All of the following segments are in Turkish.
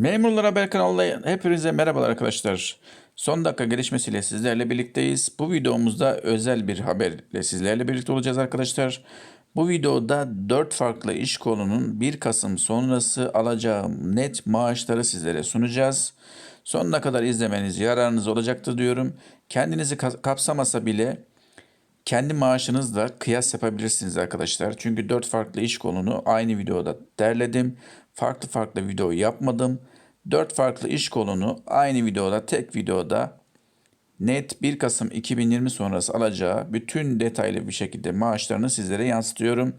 Memurlar Haber kanalına hepinize merhabalar arkadaşlar. Son dakika gelişmesiyle sizlerle birlikteyiz. Bu videomuzda özel bir haberle sizlerle birlikte olacağız arkadaşlar. Bu videoda 4 farklı iş kolunun 1 Kasım sonrası alacağım net maaşları sizlere sunacağız. Sonuna kadar izlemeniz yararınız olacaktır diyorum. Kendinizi ka- kapsamasa bile kendi maaşınızla kıyas yapabilirsiniz arkadaşlar. Çünkü 4 farklı iş kolunu aynı videoda derledim. Farklı farklı video yapmadım. 4 farklı iş kolunu aynı videoda tek videoda net 1 Kasım 2020 sonrası alacağı bütün detaylı bir şekilde maaşlarını sizlere yansıtıyorum.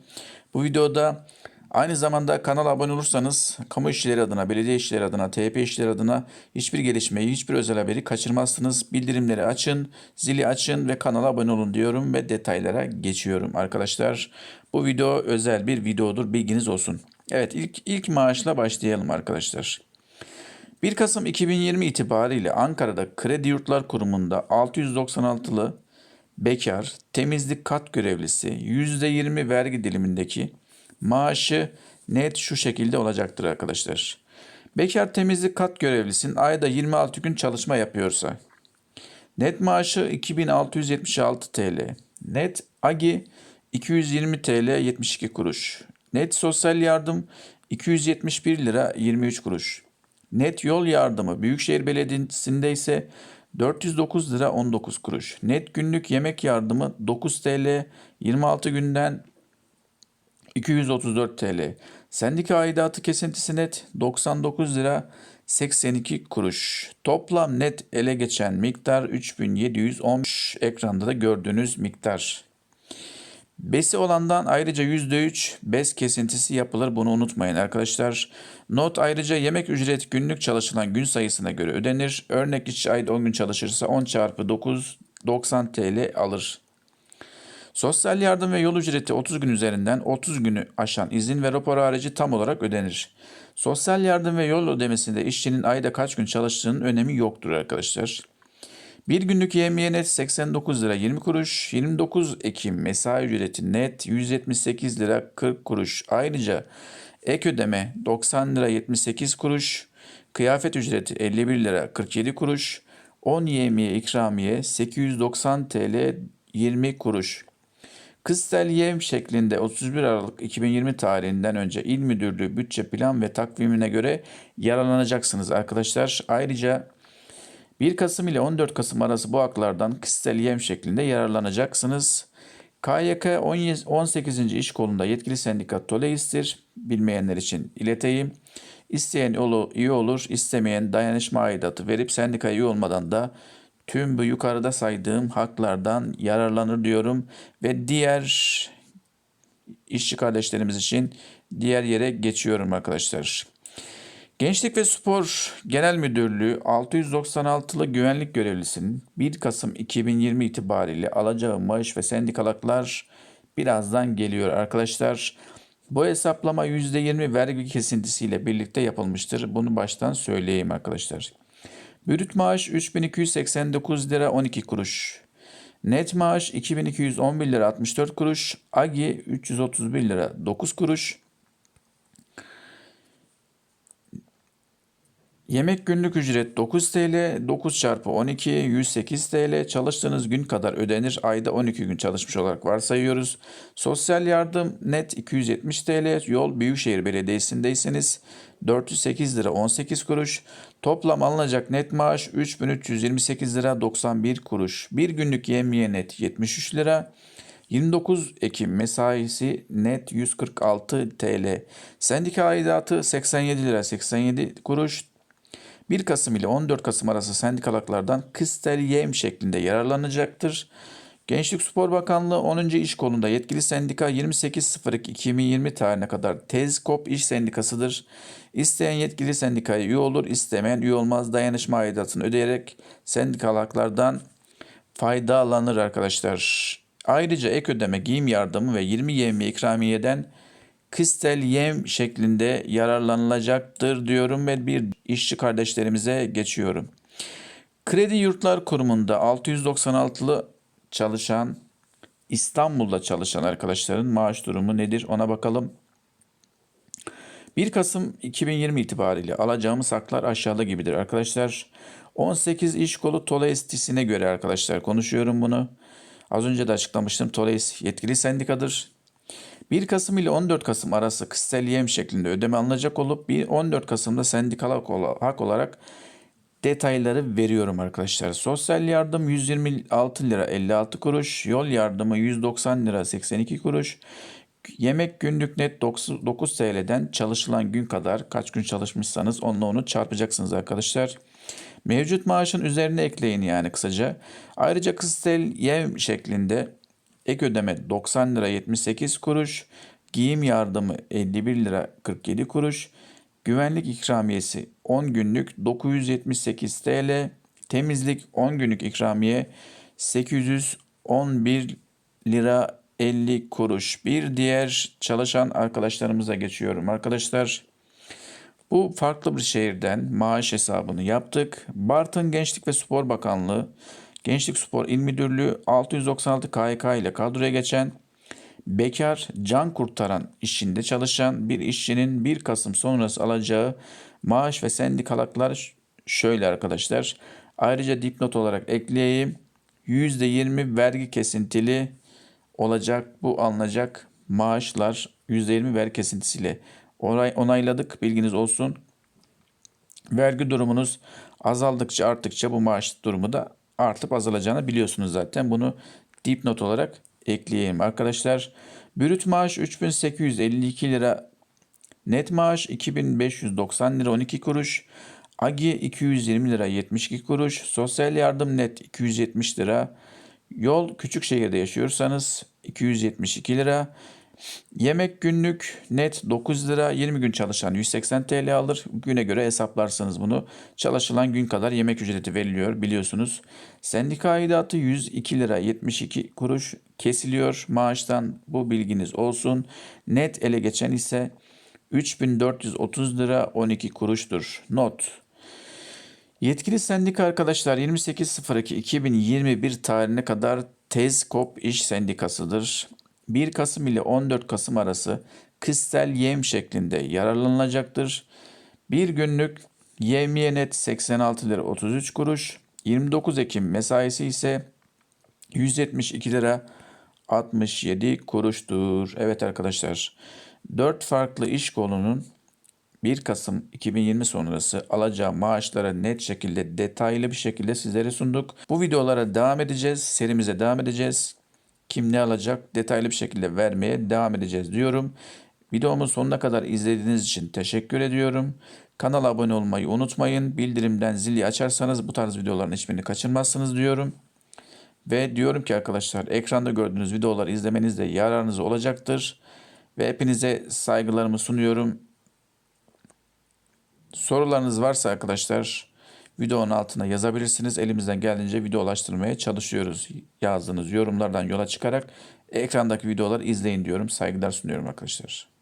Bu videoda aynı zamanda kanala abone olursanız kamu işçileri adına, belediye işçileri adına, TYP işçileri adına hiçbir gelişmeyi, hiçbir özel haberi kaçırmazsınız. Bildirimleri açın, zili açın ve kanala abone olun diyorum ve detaylara geçiyorum arkadaşlar. Bu video özel bir videodur bilginiz olsun. Evet ilk, ilk maaşla başlayalım arkadaşlar. 1 Kasım 2020 itibariyle Ankara'da Kredi Yurtlar Kurumu'nda 696'lı bekar, temizlik kat görevlisi %20 vergi dilimindeki maaşı net şu şekilde olacaktır arkadaşlar. Bekar temizlik kat görevlisinin ayda 26 gün çalışma yapıyorsa net maaşı 2676 TL. Net AGI 220 TL 72 kuruş. Net sosyal yardım 271 lira 23 kuruş. Net yol yardımı Büyükşehir Belediyesi'nde ise 409 lira 19 kuruş. Net günlük yemek yardımı 9 TL 26 günden 234 TL. Sendika aidatı kesintisi net 99 lira 82 kuruş. Toplam net ele geçen miktar 3710 ekranda da gördüğünüz miktar. Besi olandan ayrıca %3 bes kesintisi yapılır bunu unutmayın arkadaşlar. Not ayrıca yemek ücret günlük çalışılan gün sayısına göre ödenir. Örnek işçi ayda 10 gün çalışırsa 10 çarpı 9 90 TL alır. Sosyal yardım ve yol ücreti 30 gün üzerinden 30 günü aşan izin ve rapor harici tam olarak ödenir. Sosyal yardım ve yol ödemesinde işçinin ayda kaç gün çalıştığının önemi yoktur arkadaşlar. Bir günlük yemiye net 89 lira 20 kuruş. 29 Ekim mesai ücreti net 178 lira 40 kuruş. Ayrıca ek ödeme 90 lira 78 kuruş. Kıyafet ücreti 51 lira 47 kuruş. 10 yemiye ikramiye 890 TL 20 kuruş. Kıstel yem şeklinde 31 Aralık 2020 tarihinden önce İl Müdürlüğü bütçe plan ve takvimine göre yararlanacaksınız arkadaşlar. Ayrıca 1 Kasım ile 14 Kasım arası bu haklardan kıstel yem şeklinde yararlanacaksınız. KYK 17 18. iş kolunda yetkili sendika TOLEİS'tir. Bilmeyenler için ileteyim. İsteyen iyi olur, istemeyen dayanışma aidatı verip sendika üye olmadan da tüm bu yukarıda saydığım haklardan yararlanır diyorum. Ve diğer işçi kardeşlerimiz için diğer yere geçiyorum arkadaşlar. Gençlik ve Spor Genel Müdürlüğü 696'lı güvenlik görevlisinin 1 Kasım 2020 itibariyle alacağı maaş ve sendikalaklar birazdan geliyor arkadaşlar. Bu hesaplama %20 vergi kesintisiyle birlikte yapılmıştır. Bunu baştan söyleyeyim arkadaşlar. Brüt maaş 3289 lira 12 kuruş. Net maaş 2211 lira 64 kuruş. AGI 331 lira 9 kuruş. Yemek günlük ücret 9 TL, 9 çarpı 12 108 TL. Çalıştığınız gün kadar ödenir. Ayda 12 gün çalışmış olarak varsayıyoruz. Sosyal yardım net 270 TL. Yol Büyükşehir Belediyesi'ndeyseniz 408 lira 18 kuruş. Toplam alınacak net maaş 3328 lira 91 kuruş. Bir günlük yemiye net 73 lira. 29 Ekim mesaisi net 146 TL. Sendika aidatı 87 lira 87 kuruş. 1 Kasım ile 14 Kasım arası sendikalaklardan kıstel yem şeklinde yararlanacaktır. Gençlik Spor Bakanlığı 10. İş Kolunda yetkili sendika 28.02.2020 tarihine kadar Tezkop İş Sendikası'dır. İsteyen yetkili sendikaya üye olur, istemeyen üye olmaz dayanışma aidatını ödeyerek sendikalaklardan faydalanır arkadaşlar. Ayrıca ek ödeme, giyim yardımı ve 20 yevmiye ikramiyeden kristal yem şeklinde yararlanılacaktır diyorum ve bir işçi kardeşlerimize geçiyorum. Kredi Yurtlar Kurumu'nda 696'lı çalışan İstanbul'da çalışan arkadaşların maaş durumu nedir ona bakalım. 1 Kasım 2020 itibariyle alacağımız haklar aşağıda gibidir arkadaşlar. 18 iş kolu Tolestisine göre arkadaşlar konuşuyorum bunu. Az önce de açıklamıştım. Toles yetkili sendikadır. 1 Kasım ile 14 Kasım arası kısıtlı yem şeklinde ödeme alınacak olup bir 14 Kasım'da sendikal hak ola- hak olarak detayları veriyorum arkadaşlar. Sosyal yardım 126 lira 56 kuruş, yol yardımı 190 lira 82 kuruş, yemek günlük net 9, 9 TL'den çalışılan gün kadar kaç gün çalışmışsanız onunla onu çarpacaksınız arkadaşlar. Mevcut maaşın üzerine ekleyin yani kısaca. Ayrıca kısıtel yem şeklinde ek ödeme 90 lira 78 kuruş, giyim yardımı 51 lira 47 kuruş, güvenlik ikramiyesi 10 günlük 978 TL, temizlik 10 günlük ikramiye 811 lira 50 kuruş. Bir diğer çalışan arkadaşlarımıza geçiyorum arkadaşlar. Bu farklı bir şehirden maaş hesabını yaptık. Bartın Gençlik ve Spor Bakanlığı, Gençlik Spor İl Müdürlüğü 696 KYK ile kadroya geçen bekar can kurtaran işinde çalışan bir işçinin 1 Kasım sonrası alacağı maaş ve sendikal haklar ş- şöyle arkadaşlar. Ayrıca dipnot olarak ekleyeyim. %20 vergi kesintili olacak bu alınacak maaşlar %20 vergi kesintisiyle onay, onayladık bilginiz olsun. Vergi durumunuz azaldıkça arttıkça bu maaş durumu da artıp azalacağını biliyorsunuz zaten. Bunu dipnot olarak ekleyeyim arkadaşlar. Brüt maaş 3852 lira. Net maaş 2590 lira 12 kuruş. AGI 220 lira 72 kuruş. Sosyal yardım net 270 lira. Yol küçük şehirde yaşıyorsanız 272 lira. Yemek günlük net 9 lira 20 gün çalışan 180 TL alır. Güne göre hesaplarsınız bunu. Çalışılan gün kadar yemek ücreti veriliyor biliyorsunuz. Sendika aidatı 102 lira 72 kuruş kesiliyor maaştan bu bilginiz olsun. Net ele geçen ise 3430 lira 12 kuruştur. Not. Yetkili sendika arkadaşlar 28.02.2021 tarihine kadar Tezkop İş Sendikası'dır. 1 Kasım ile 14 Kasım arası kıstel yem şeklinde yararlanılacaktır. Bir günlük yevmiye net 86 lira 33 kuruş. 29 Ekim mesaisi ise 172 lira 67 kuruştur. Evet arkadaşlar 4 farklı iş kolunun 1 Kasım 2020 sonrası alacağı maaşlara net şekilde detaylı bir şekilde sizlere sunduk. Bu videolara devam edeceğiz. Serimize devam edeceğiz. Kim ne alacak detaylı bir şekilde vermeye devam edeceğiz diyorum. Videomu sonuna kadar izlediğiniz için teşekkür ediyorum. Kanala abone olmayı unutmayın. Bildirimden zili açarsanız bu tarz videoların hiçbirini kaçırmazsınız diyorum. Ve diyorum ki arkadaşlar ekranda gördüğünüz videoları izlemeniz de yararınız olacaktır. Ve hepinize saygılarımı sunuyorum. Sorularınız varsa arkadaşlar videonun altına yazabilirsiniz. Elimizden geldiğince video ulaştırmaya çalışıyoruz. Yazdığınız yorumlardan yola çıkarak ekrandaki videoları izleyin diyorum. Saygılar sunuyorum arkadaşlar.